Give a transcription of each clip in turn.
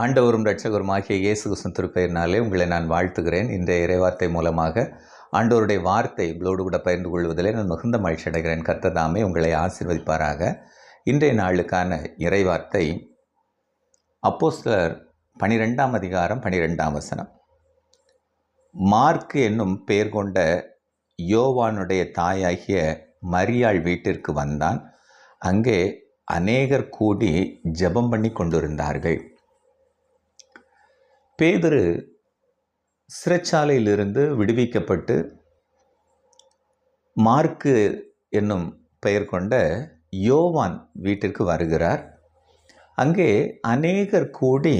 ஆண்டவரும் ரட்சகரும் ஆகிய இயேசு கிறிஸ்துவின் திருப்பெயரினாலே உங்களை நான் வாழ்த்துகிறேன். இன்றைய இறைவார்த்தை மூலமாக ஆண்டவருடைய வார்த்தை உங்களோடு கூட பகிர்ந்து கொள்வதிலே நான் மிகுந்த மகிழ்ச்சி அடைகிறேன். கர்த்ததாமே உங்களை ஆசீர்வதிப்பாராக. இன்றைய நாளுக்கான இறைவார்த்தை அப்போஸ்தலர் பனிரெண்டாம் அதிகாரம் பனிரெண்டாம் வசனம். மார்க் என்னும் பெயர் கொண்ட யோவானுடைய தாயாகிய மரியாள் வீட்டிற்கு வந்தான். அங்கே அநேகர் கூடி ஜெபம் பண்ணி கொண்டிருந்தார்கள். பேதுரு சிறைச்சாலையிலிருந்து விடுவிக்கப்பட்டு மார்க்கு என்னும் பெயர் கொண்ட யோவான் வீட்டிற்கு வருகிறார். அங்கே அநேகர் கூடி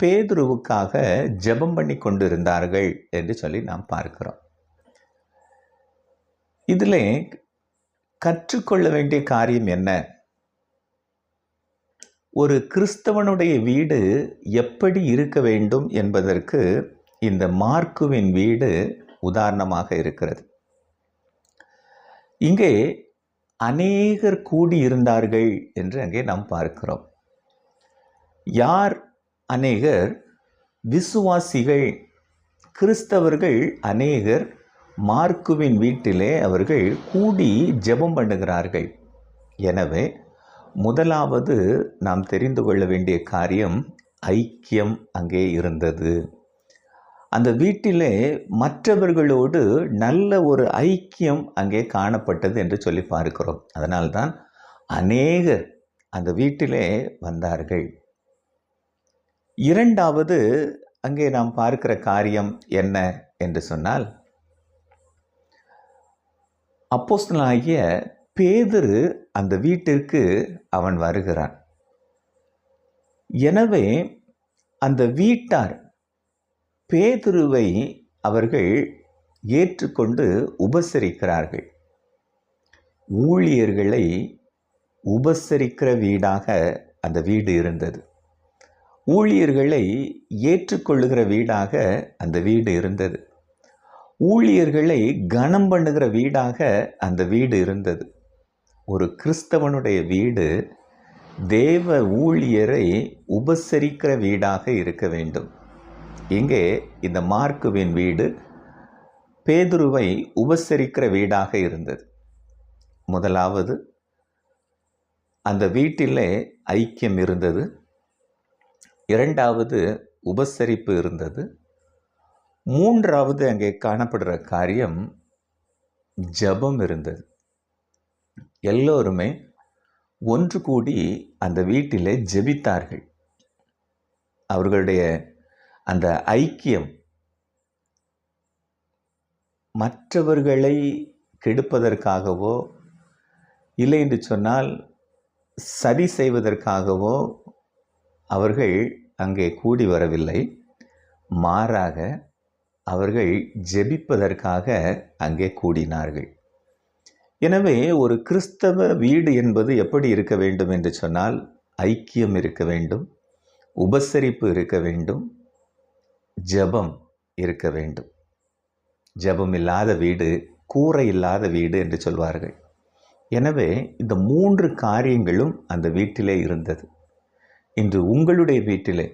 பேதுருவுக்காக ஜெபம் பண்ணி கொண்டிருந்தார்கள் என்று சொல்லி நாம் பார்க்கிறோம். இதில் கற்றுக்கொள்ள வேண்டிய காரியம் என்ன? ஒரு கிறிஸ்தவனுடைய வீடு எப்படி இருக்க வேண்டும் என்பதற்கு இந்த மார்க்குவின் வீடு உதாரணமாக இருக்கிறது. இங்கே அநேகர் கூடியிருந்தார்கள் என்று அங்கே நாம் பார்க்கிறோம். யார் அநேகர்? விசுவாசிகள். கிறிஸ்தவர்கள் அநேகர் மார்க்குவின் வீட்டிலே அவர்கள் கூடி ஜெபம் பண்ணுகிறார்கள். எனவே முதலாவது நாம் தெரிந்து கொள்ள வேண்டிய காரியம் ஐக்கியம் அங்கே இருந்தது. அந்த வீட்டிலே மற்றவர்களோடு நல்ல ஒரு ஐக்கியம் அங்கே காணப்பட்டது என்று சொல்லி பார்க்கிறோம். அதனால்தான் அநேகர் அந்த வீட்டிலே வந்தார்கள். இரண்டாவது அங்கே நாம் பார்க்கிற காரியம் என்ன என்று சொன்னால் அப்போஸ்தலாகிய பேதுரு அந்த வீட்டிற்கு அவன் வருகிறான். எனவே அந்த வீட்டார் பேதுருவை அவர்கள் ஏற்றுக்கொண்டு உபசரிக்கிறார்கள். ஊழியர்களை உபசரிக்கிற வீடாக அந்த வீடு இருந்தது. ஊழியர்களை ஏற்றுக்கொள்ளுகிற வீடாக அந்த வீடு இருந்தது. ஊழியர்களை கனம் பண்ணுகிற வீடாக அந்த வீடு இருந்தது. ஒரு கிறிஸ்தவனுடைய வீடு தேவ ஊழியரை உபசரிக்கிற வீடாக இருக்க வேண்டும். இங்கே இந்த மார்க்குவின் வீடு பேதுருவை உபசரிக்கிற வீடாக இருந்தது. முதலாவது அந்த வீட்டிலே ஐக்கியம் இருந்தது. இரண்டாவது உபசரிப்பு இருந்தது. மூன்றாவது அங்கே காணப்படுற காரியம் ஜபம் இருந்தது. எல்லோருமே ஒன்று கூடி அந்த வீட்டிலே ஜெபித்தார்கள். அவர்களுடைய அந்த ஐக்கியம் மற்றவர்களை கெடுப்பதற்காகவோ இல்லை என்று சொன்னால் சரி செய்வதற்காகவோ அவர்கள் அங்கே கூடி வரவில்லை. மாறாக அவர்கள் ஜெபிப்பதற்காக அங்கே கூடினார்கள். எனவே ஒரு கிறிஸ்தவ வீடு என்பது எப்படி இருக்க வேண்டும் என்று சொன்னால் ஐக்கியம் இருக்க வேண்டும் உபசரிப்பு இருக்க வேண்டும் ஜபம் இருக்க வேண்டும். ஜபம் இல்லாத வீடு கூரை இல்லாத வீடு என்று சொல்வார்கள். எனவே இந்த மூன்று காரியங்களும் அந்த வீட்டிலே இருந்தது. இன்று உங்களுடைய வீட்டிலே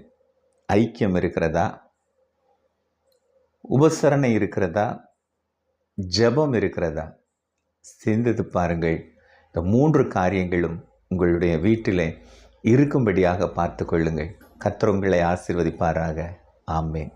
ஐக்கியம் இருக்கிறதா? உபசரணை இருக்கிறதா? ஜபம் இருக்கிறதா? சிந்தித்து பாருங்கள். இந்த மூன்று காரியங்களும் உங்களுடைய வீட்டில் இருக்கும்படியாக பார்த்து கொள்ளுங்கள். கத்திரங்களை ஆசிர்வதிப்பாராக. ஆமேன்.